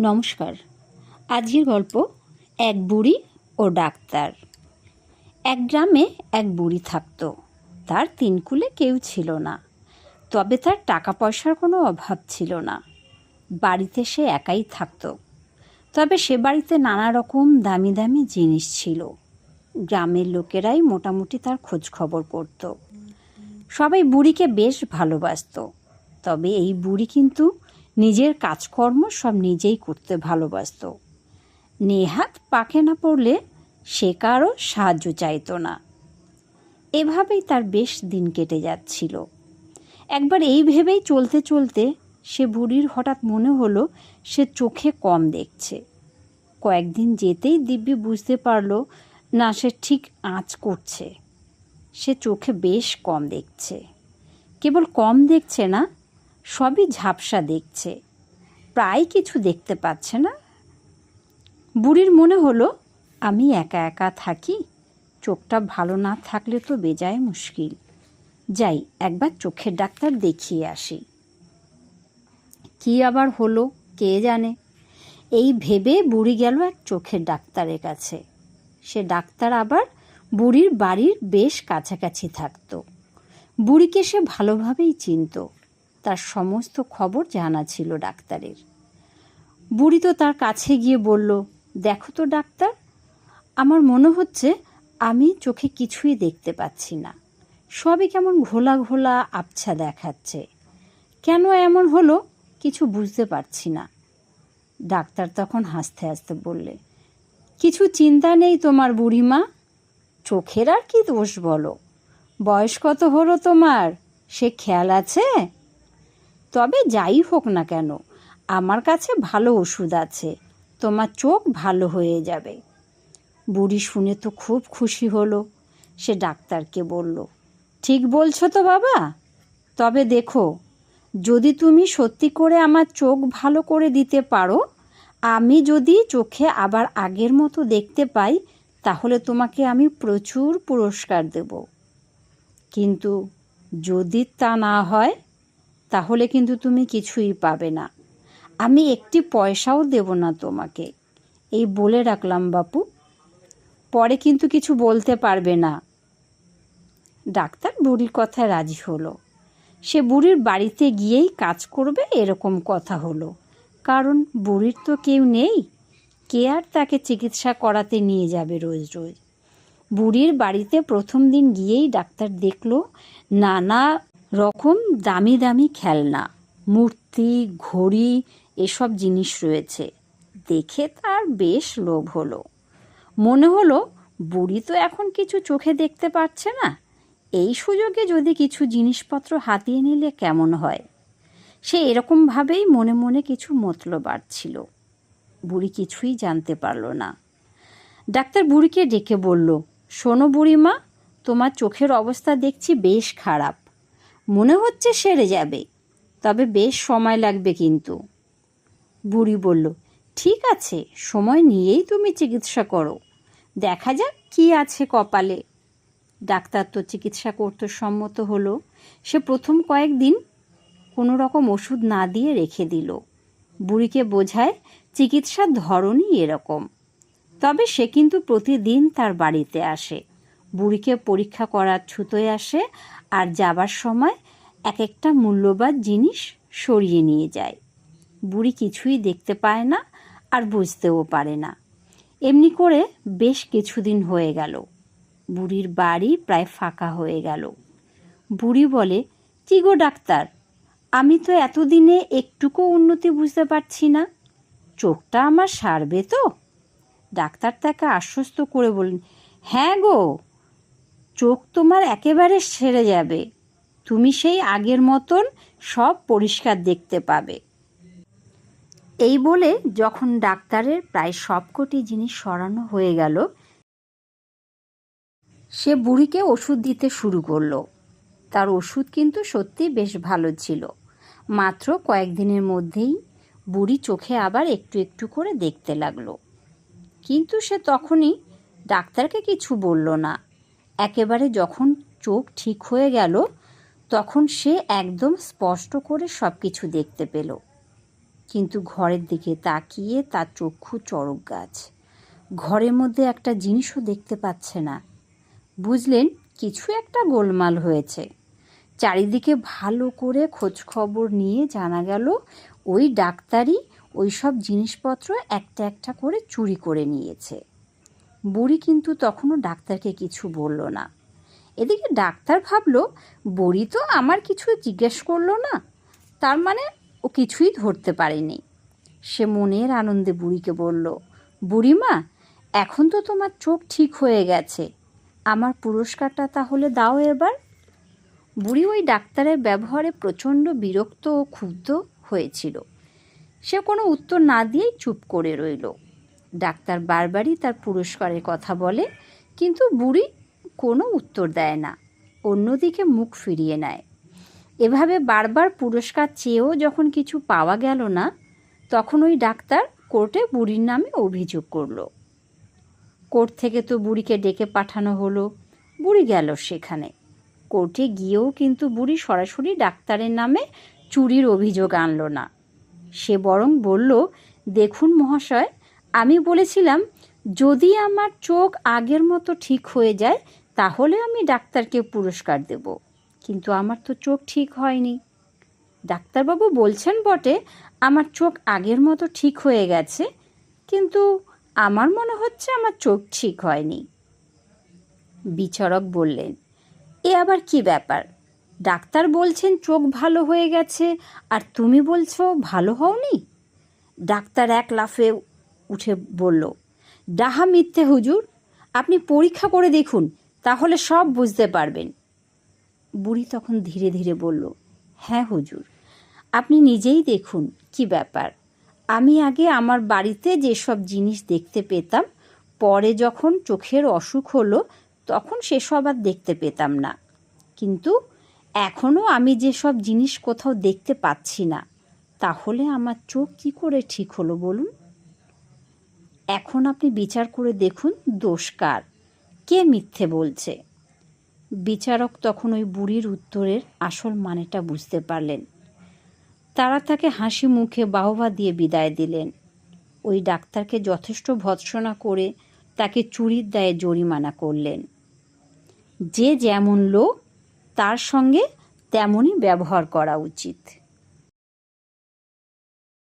নমস্কার। আজকের গল্প, এক বুড়ি ও ডাক্তার। এক গ্রামে এক বুড়ি থাকতো। তার তিন কুলে কেউ ছিল না। তবে তার টাকা পয়সার কোনো অভাব ছিল না। বাড়িতে সে একাই থাকতো। তবে সে বাড়িতে নানা রকম দামি দামি জিনিস ছিল। গ্রামের লোকেরাই মোটামুটি তার খোঁজ খবর করত। সবাই বুড়িকে বেশ ভালোবাসতো। তবে এই বুড়ি কিন্তু নিজের কাজকর্ম সব নিজেই করতে ভালোবাসত। নেহাত পাকে না পড়লে সে কারও সাহায্য চাইতো না। এভাবেই তার বেশ দিন কেটে যাচ্ছিল। একবার এই ভেবেই চলতে চলতে সে বুড়ির হঠাৎ মনে হলো সে চোখে কম দেখছে। কয়েকদিন যেতেই দিব্যি বুঝতে পারল, না, সে ঠিক আঁচ করছে। সে চোখে বেশ কম দেখছে। কেবল কম দেখছে না সবই ঝাপসা দেখছে। প্রায় কিছু দেখতে পাচ্ছে না। বুড়ির মনে হলো, আমি একা একা থাকি, চোখটা ভালো না থাকলে তো বেজায় মুশকিল। যাই, একবার চোখের ডাক্তার দেখিয়ে আসি। কি আবার হলো, কে জানে? এই ভেবে বুড়ি গেল এক চোখের ডাক্তারের কাছে। সে ডাক্তার আবার বুড়ির বাড়ির বেশ কাছাকাছি থাকতো। বুড়িকে সে ভালোভাবেই চিনত। তার সমস্ত খবর জানা ছিল ডাক্তারের। বুড়ি তো তার কাছে গিয়ে বলল, দেখো তো ডাক্তার, আমার মনে হচ্ছে আমি চোখে কিছুই দেখতে পাচ্ছি না। সবই কেমন ঘোলা ঘোলা আবছা দেখাচ্ছে। কেন এমন হলো কিছু বুঝতে পারছি না। ডাক্তার তখন হাসতে হাসতে বললে, কিছু চিন্তা নেই তোমার বুড়িমা, চোখের আর কি দোষ বলো? বয়স কত হলো তোমার? সে খেয়াল আছে? তবে যাই হোক না কেন, আমার কাছে ভালো ওষুধ আছে, তোমার চোখ ভালো হয়ে যাবে। বুড়ি শুনে তো খুব খুশি হলো, সে ডাক্তারকে বলল, ঠিক বলছো তো বাবা, তবে দেখো, যদি তুমি সত্যি করে আমার চোখ ভালো করে দিতে পারো, আমি যদি চোখে আবার আগের মতো দেখতে পাই, তাহলে তোমাকে আমি প্রচুর পুরস্কার দেব। কিন্তু যদি তা না হয় তাহলে কিন্তু তুমি কিছুই পাবে না। আমি একটি পয়সাও দেব না তোমাকে। এই বলে রাখলাম বাপু। পরে কিন্তু কিছু বলতে পারবে না। ডাক্তার বুড়ির কথায় রাজি হলো। সে বুড়ির বাড়িতে গিয়েই কাজ করবে এরকম কথা হলো। কারণ বুড়ির তো কেউ নেই। কে আর তাকে চিকিৎসা করাতে নিয়ে যাবে রোজ রোজ? বুড়ির বাড়িতে প্রথম দিন গিয়েই ডাক্তার দেখল, নানা রকম দামি দামি খেলনা, মূর্তি, ঘড়ি, এসব জিনিস রয়েছে। দেখে তার বেশ লোভ হলো। মনে হলো, বুড়ি তো এখন কিছু চোখে দেখতে পাচ্ছে না। এই সুযোগে যদি কিছু জিনিসপত্র হাতিয়ে নিলে কেমন হয়? সে এরকমভাবেই মনে মনে কিছু মতলব বাড়ছিল। বুড়ি কিছুই জানতে পারল না। ডাক্তার বুড়িকে ডেকে বলল, শোনো বুড়িমা, তোমার চোখের অবস্থা দেখছি বেশ খারাপ। মনে হচ্ছে সেরে যাবে। তবে বেশ সময় লাগবে কিন্তু। বুড়ি বলল, ঠিক আছে, সময় নিয়েই তুমি চিকিৎসা করো। দেখা যাক কি আছে কপালে। ডাক্তার তো চিকিৎসা করতে সম্মত হলো। সে প্রথম কয়েকদিন কোনো রকম ওষুধ না দিয়ে রেখে দিল। বুড়িকে বোঝায়, চিকিৎসার ধরনই এরকম। তবে সে কিন্তু প্রতিদিন তার বাড়িতে আসে। বুড়িকে পরীক্ষা করার ছুতোয় আসে আর যাবার সময় এক একটা মূল্যবান জিনিস সরিয়ে নিয়ে যায়। বুড়ি কিছুই দেখতে পায় না আর বুঝতেও পারে না। এমনি করে বেশ কিছুদিন হয়ে গেল। বুড়ির বাড়ি প্রায় ফাঁকা হয়ে গেল। বুড়ি বলে, কি গো ডাক্তার, আমি তো এতদিনে একটুকু উন্নতি বুঝতে পারছি না। চোখটা আমার সারবে তো? ডাক্তার তাকে আশ্বস্ত করে বললেন হ্যাঁ গো চোখ তোমার একেবারে সেরে যাবে। তুমি সেই আগের মতন সব পরিষ্কার দেখতে পাবে। এই বলে যখন ডাক্তারের প্রায় সবকটি জিনিস সরানো হয়ে গেল, সে বুড়িকে ওষুধ দিতে শুরু করল। তার ওষুধ কিন্তু সত্যি বেশ ভালো ছিল। মাত্র কয়েকদিনের মধ্যেই বুড়ি চোখে আবার একটু একটু করে দেখতে লাগল। কিন্তু সে তখনই ডাক্তারকে কিছু বলল না। একেবারে যখন চোখ ঠিক হয়ে গেল, তখন সে একদম স্পষ্ট করে সব কিছু দেখতে পেল। কিন্তু ঘরের দিকে তাকিয়ে তার চক্ষু চড়ক গাছ। ঘরের মধ্যে একটা জিনিসও দেখতে পাচ্ছে না। বুঝলেন, কিছু একটা গোলমাল হয়েছে। চারিদিকে ভালো করে খোঁজ খবর নিয়ে জানা গেল, ওই ডাক্তারই ওই সব জিনিসপত্র একটা একটা করে চুরি করে নিয়েছে। বুড়ি কিন্তু তখনও ডাক্তারকে কিছু বলল না। এদিকে ডাক্তার ভাবলো, বুড়ি তো আমার কিছু জিজ্ঞেস করল না। তার মানে ও কিছুই ধরতে পারেনি। সে মনের আনন্দে বুড়িকে বলল, বুড়িমা, এখন তো তোমার চোখ ঠিক হয়ে গেছে। আমার পুরস্কারটা তাহলে দাও এবার। বুড়ি ওই ডাক্তারের ব্যবহারে প্রচণ্ড বিরক্ত ও ক্ষুব্ধ হয়েছিল। সে কোনো উত্তর না দিয়েই চুপ করে রইল। ডাক্তার বারবারই তার পুরস্কারের কথা বলে, কিন্তু বুড়ি কোনো উত্তর দেয় না, অন্যদিকে মুখ ফিরিয়ে নেয়। এভাবে বারবার পুরস্কার চেয়েও যখন কিছু পাওয়া গেল না, তখন ওই ডাক্তার কোর্টে বুড়ির নামে অভিযোগ করল। কোর্ট থেকে তো বুড়িকে ডেকে পাঠানো হলো, বুড়ি গেল সেখানে। কোর্টে গিয়েও কিন্তু বুড়ি সরাসরি ডাক্তারের নামে চুরির অভিযোগ আনলো না। সে বরং বলল, দেখুন মহাশয় আমি বলেছিলাম, যদি আমার চোখ আগের মতো ঠিক হয়ে যায়, তাহলে আমি ডাক্তারকে পুরস্কার দেব। কিন্তু আমার তো চোখ ঠিক হয়নি। ডাক্তারবাবু বলছেন বটে, আমার চোখ আগের মতো ঠিক হয়ে গেছে, কিন্তু আমার মনে হচ্ছে আমার চোখ ঠিক হয়নি। বিচারক বললেন, এ আবার কি ব্যাপার? ডাক্তার বলছেন চোখ ভালো হয়ে গেছে, আর তুমি বলছো ভালো হওনি? ডাক্তার এক লাফে উঠে বলল, ডাহা মিথ্যে হুজুর, আপনি পরীক্ষা করে দেখুন, তাহলে সব বুঝতে পারবেন। বুড়ি তখন ধীরে ধীরে বলল হ্যাঁ হুজুর, আপনি নিজেই দেখুন কি ব্যাপার। আমি আগে আমার বাড়িতে যেসব জিনিস দেখতে পেতাম, পরে যখন চোখের অসুখ হলো, তখন সেসব আর দেখতে পেতাম না। কিন্তু এখনও আমি যেসব জিনিস কোথাও দেখতে পাচ্ছি না, তাহলে আমার চোখ কি করে ঠিক হলো বলুন? এখন আপনি বিচার করে দেখুন দোষ কার। কে মিথ্যে বলছে? বিচারক তখন ওই বুড়ির উত্তরের আসল মানেটা বুঝতে পারলেন। তারা তাকে হাসি মুখে বাহবা দিয়ে বিদায় দিলেন। ওই ডাক্তারকে যথেষ্ট ভৎসনা করে তাকে চুরির দায়ে জরিমানা করলেন। যে যেমন লোক, তার সঙ্গে তেমনই ব্যবহার করা উচিত।